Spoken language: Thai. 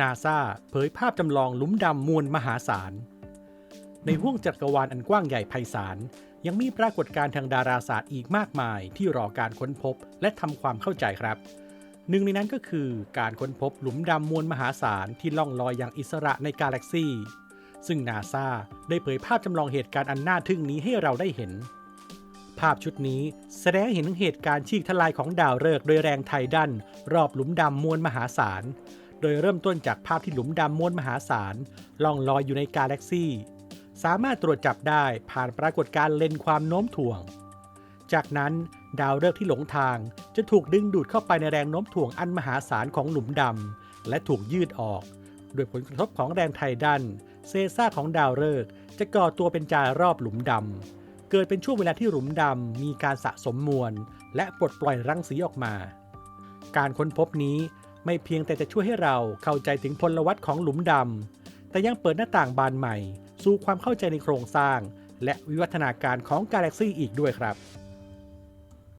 นาซาเผยภาพจำลองหลุมดำมวลมหาศาล ในห้วงจักรวาลอันกว้างใหญ่ไพศาล ยังมีปรากฏการณ์ทางดาราศาสตร์อีกมากมาย ที่รอการค้นพบและทำความเข้าใจครับ หนึ่งในนั้นก็คือการค้นพบหลุมดำมวลมหาศาลที่ล่องลอยอย่างอิสระในกาแล็กซีซึ่งนาซาได้เผยภาพจำลองเหตุการณ์อันน่าทึ่งนี้ให้เราได้เห็น ภาพชุดนี้แสดงเห็นถึงเหตุการณ์ฉีกทลายของดาวฤกษ์โดยแรงไทดัน รอบหลุมดำมวลมหาศาล โดยเริ่มต้นจากภาพที่หลุมดำมวลมหาศาลล่องลอยอยู่ในกาแล็กซีสามารถตรวจจับได้ผ่านปรากฏการณ์เลนความโน้มถ่วง จากนั้นดาวฤกษ์ที่หลงทางจะถูกดึงดูดเข้าไปในแรงโน้มถ่วงอันมหาศาลของหลุมดำและถูกยืดออก โดยผลกระทบของแรงไทดัน เซซ่าของดาวฤกษ์จะก่อตัวเป็นจายรอบหลุมดำ เกิดเป็นช่วงเวลาที่หลุมดำมีการสะสมมวล และปลดปล่อยรังสีออกมา การค้นพบนี้ ไม่เพียงแต่จะช่วยให้เราเข้าใจถึงพลวัตของหลุมดำ แต่ยังเปิดหน้าต่างบานใหม่ สู่ความเข้าใจในโครงสร้าง และวิวัฒนาการของกาแล็กซีอีกด้วยครับ